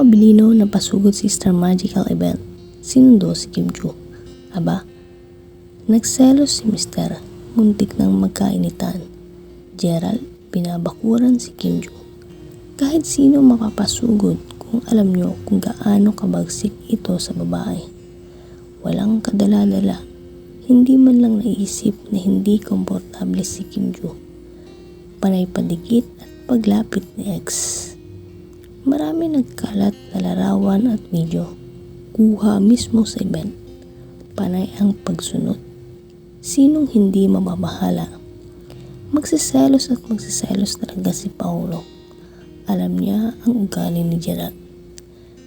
Paolo Abilino na pasugod si Star Magical event. Sinundo si Kim Joo. Aba, nagselos si Mister. Muntik nang magkainitan. Gerald, pinabakuran si Kim Joo. Kahit sino mapapasugod kung alam nyo kung gaano kabagsik ito sa babae. Walang kadala-dala. Hindi man lang naisip na hindi komportable si Kim Joo. Panay padikit at paglapit ni ex. Marami nagkalat na larawan at video. Kuha mismo sa event. Panay ang pagsunod. Sinong hindi mababahala? Magsiselos at magsiselos talaga si Paolo. Alam niya ang ugali ni Gerald.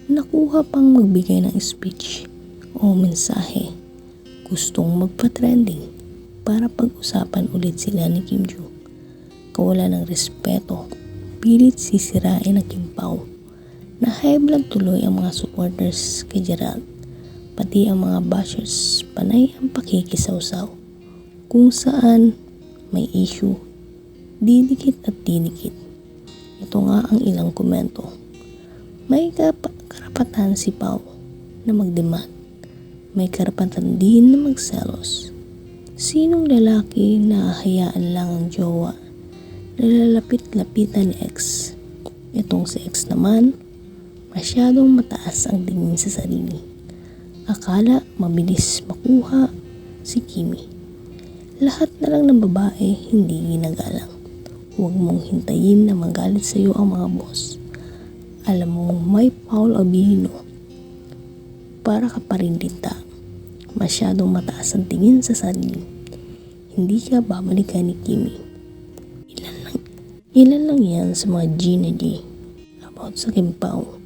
Nakuha pang magbigay ng speech o mensahe. Gustong magpa-trending para pag-usapan ulit sila ni Kim Joo. Kawala ng respeto, pilit sisirain ang Kim Pao. Na high blood tuloy ang mga supporters kay Gerald. Pati ang mga bashers, panay ang pakikisawsaw. Kung saan may issue, didikit at didikit. Ito nga ang ilang komento. May karap- karapatan si Pao na magdemand. May karapatan din na magselos. Sinong lalaki na hayaan lang ang jowa na lalapit-lapitan ni ex? Itong si ex naman, masyadong mataas ang tingin sa sarili. Akala mabilis makuha si Kimi. Lahat na lang ng babae hindi ginagalang. Huwag mong hintayin na magalit sa iyo ang mga boss. Alam mo may Paul Abino. Para ka pa rin dinta. Masyadong mataas ang tingin sa sarili. Hindi ka babalikan ni Kimi. Ilan lang, yan sa mga G na G about sa Kim Pao.